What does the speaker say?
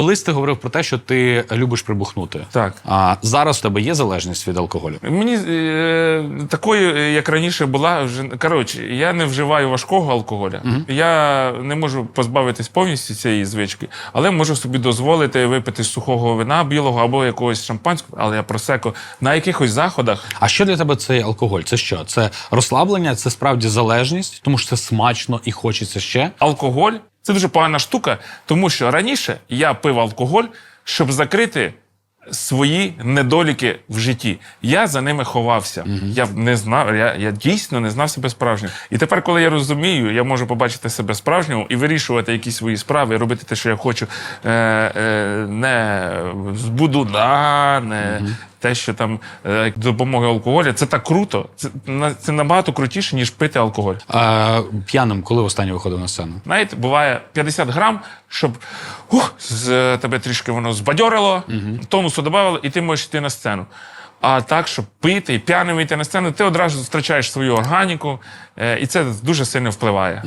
Колись ти говорив про те, що ти любиш прибухнути. Так. А зараз у тебе є залежність від алкоголю? Мені е, такою, як раніше була, вже коротше, я не вживаю важкого алкоголя. Я не можу позбавитись повністю цієї звички, але можу собі дозволити випити сухого вина білого або якогось шампанського, але я просеко на якихось заходах. А що для тебе цей алкоголь? Це що? Це розслаблення, це справді залежність, тому що це смачно і хочеться ще. Алкоголь це дуже погана штука, тому що раніше я пив алкоголь, щоб закрити. Свої недоліки в житті. Я за ними ховався. Я не знав, я, я дійсно не знав себе справжнім. І тепер, коли я розумію, я можу побачити себе справжнім і вирішувати якісь свої справи, робити те, що я хочу, е, е, не з будуна, не те, що там е, допомогою алкоголя. Це так круто. Це, на- це набагато крутіше, ніж пити алкоголь. А, п'яним, коли останнє виходив на сцену? Знаєте, буває 50 грам, щоб ух, з тебе трішки воно збадьорило, тонусу додавало, і ти можеш йти на сцену. А так, щоб пити і п'яним йти на сцену, ти одразу втрачаєш свою органіку, е, і це дуже сильно впливає.